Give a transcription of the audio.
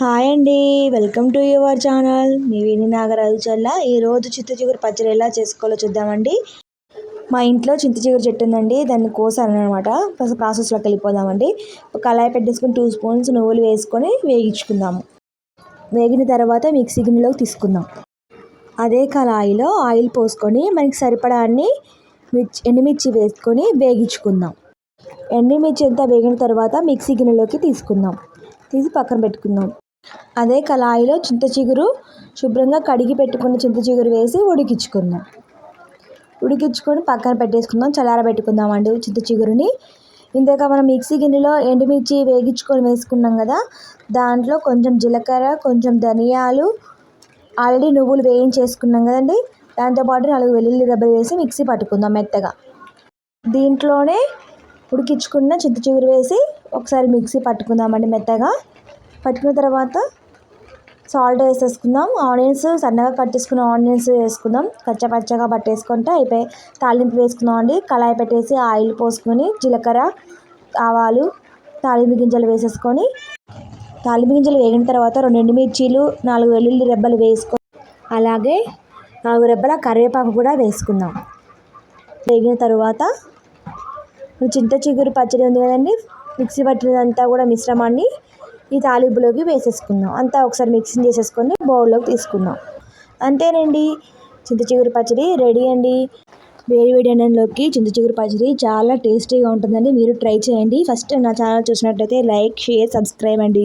Hi అండి welcome to your channel. మీ విని నాగరాజు చల్ల. ఈరోజు చింత చిగురు పచ్చడి ఎలా చేసుకోవాలో చూద్దామండి. మా ఇంట్లో చింతచిగురు చెట్టు ఉందండి దాన్ని కోసాను అనమాట ఫస్ట్ ప్రాసెస్లోకి వెళ్ళిపోదామండి. ఒక కళాయి పెట్టేసుకొని టూ స్పూన్స్ నువ్వులు వేసుకొని వేగించుకుందాము. వేగిన తర్వాత మిక్సీ గిన్నెలోకి తీసుకుందాం. అదే కళాయిలో ఆయిల్ పోసుకొని మనకి సరిపడా అన్ని మిర్చి ఎండుమిర్చి వేసుకొని వేగించుకుందాం. ఎండుమిర్చి అంతా వేగిన తర్వాత మిక్సీ గిన్నెలోకి తీసుకుందాం. తీసి పక్కన పెట్టుకుందాం. అదే కళాయిలో చింత చిగురు శుభ్రంగా కడిగి పెట్టుకున్న చింత చిగురు వేసి ఉడికించుకుందాం. ఉడికించుకొని పక్కన పెట్టేసుకుందాం చల్లారబెట్టుకుందాం అండి చింత చిగురుని. ఇందాక మనం మిక్సీ గిన్నెలో ఎండుమిర్చి వేగించుకొని వేసుకున్నాం కదా దాంట్లో కొంచెం జీలకర్ర కొంచెం ధనియాలు ఆల్రెడీ నువ్వులు వేయించేసుకున్నాం కదండి. దాంతోపాటు నాలుగు వెల్లుల్లి దెబ్బలు వేసి మిక్సీ పట్టుకుందాం మెత్తగా. దీంట్లోనే ఉడికించుకున్న చింత చిగురు వేసి ఒకసారి మిక్సీ పట్టుకుందామండి మెత్తగా. పట్టుకున్న తర్వాత సాల్ట్ వేసేసుకుందాం. ఆనియన్స్ సన్నగా కట్ చేసుకున్న ఆనియన్స్ వేసుకుందాం. కచ్చపచ్చగా పట్టేసుకుంటే అయిపోయి తాలింపు వేసుకుందాం అండి. కళాయి పెట్టేసి ఆయిల్ పోసుకొని జీలకర్ర ఆవాలు తాలింపు గింజలు వేసేసుకొని తాలింపు గింజలు వేగిన తర్వాత రెండు ఎండుమిర్చీలు నాలుగు వెల్లుల్లి రెబ్బలు వేసుకొని అలాగే నాలుగు రెబ్బల కరివేపాకు కూడా వేసుకుందాం. వేగిన తర్వాత చింత చిగురు పచ్చడి ఉంది కదండి మిక్సీ పట్టినదంతా కూడా మిశ్రమాన్ని ఈ తాలింపులోకి వేసేసుకుందాం. అంతా ఒకసారి మిక్సింగ్ చేసేసుకొని బౌల్లోకి తీసుకుందాం. అంతేనండి. చింతచిగురు పచ్చడి రెడీ అండి. వేడి వేడి అన్నంలోకి చింత చిగురు పచ్చడి చాలా టేస్టీగా ఉంటుందండి. మీరు ట్రై చేయండి. ఫస్ట్ నా ఛానల్ చూసినట్లయితే లైక్ షేర్ సబ్స్క్రైబ్ అండి.